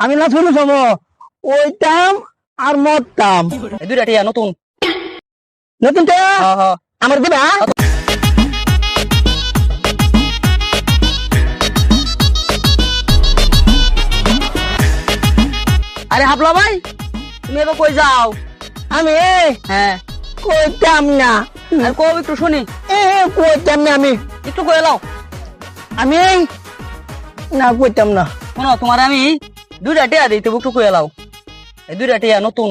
আমি না শুরু সম ওইটাম আর মরতাম। দুইটা টিয়া নতুন। নতুন আমার দিবা? আরে হাবলা ভাই তুমি এবার কই যাও? আমি? হ্যাঁ। কইতাম না। আর কও একটু শুনি। এ কইতাম না আমি। একটু কয়ে লাও আমি? না কইতাম না। শোনো তোমার আমি দুইটা টিয়া দিতে একটু কয়ে লাও এই দুইটা টিয়া নতুন।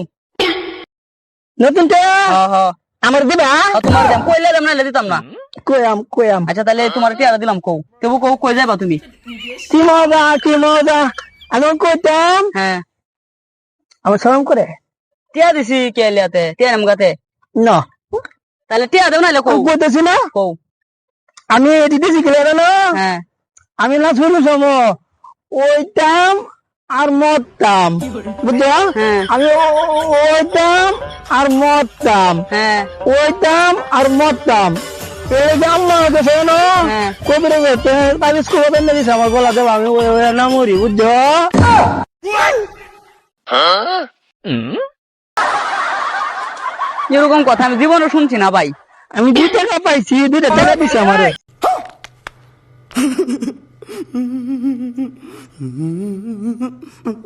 নতুন টা হ্যাঁ হ্যাঁ। আমার দিবা? তোমার দাম কইলে দাম নাইলে দিতাম না। কইয়াম কইয়াম। আচ্ছা তাহলে তোমার টিয়ারা দিলাম কও। কেবু কও কই যাবা তুমি? কি মজা কি মজা। আমি কইতাম হ্যাঁ। আমার সালাম করে। টিয়া দিছি কে লিয়াতে টিয়া নাম গাতে? না। তাহলে টিয়া দেও নাইলে কও। কইতেছি না? কও। আমি দিতেছি কি না হ্যাঁ। আমি না শুরু সম ওইটাম আর মরতাম বুঝছ হ্যাঁ। আমি ও- ও- ওইটাম আর মরতাম হ্যাঁ। ওইটাম আর মরতাম হ্যাঁ। আমার গলা দেবো আমি না মরি বুঝছ? এরকম কথা আমি জীবনে শুনছি না ভাই। আমি দুই টাকা পাইছি দুইটা টাকা দিছে আমারে। 嗯嗯嗯嗯嗯嗯嗯嗯嗯嗯嗯嗯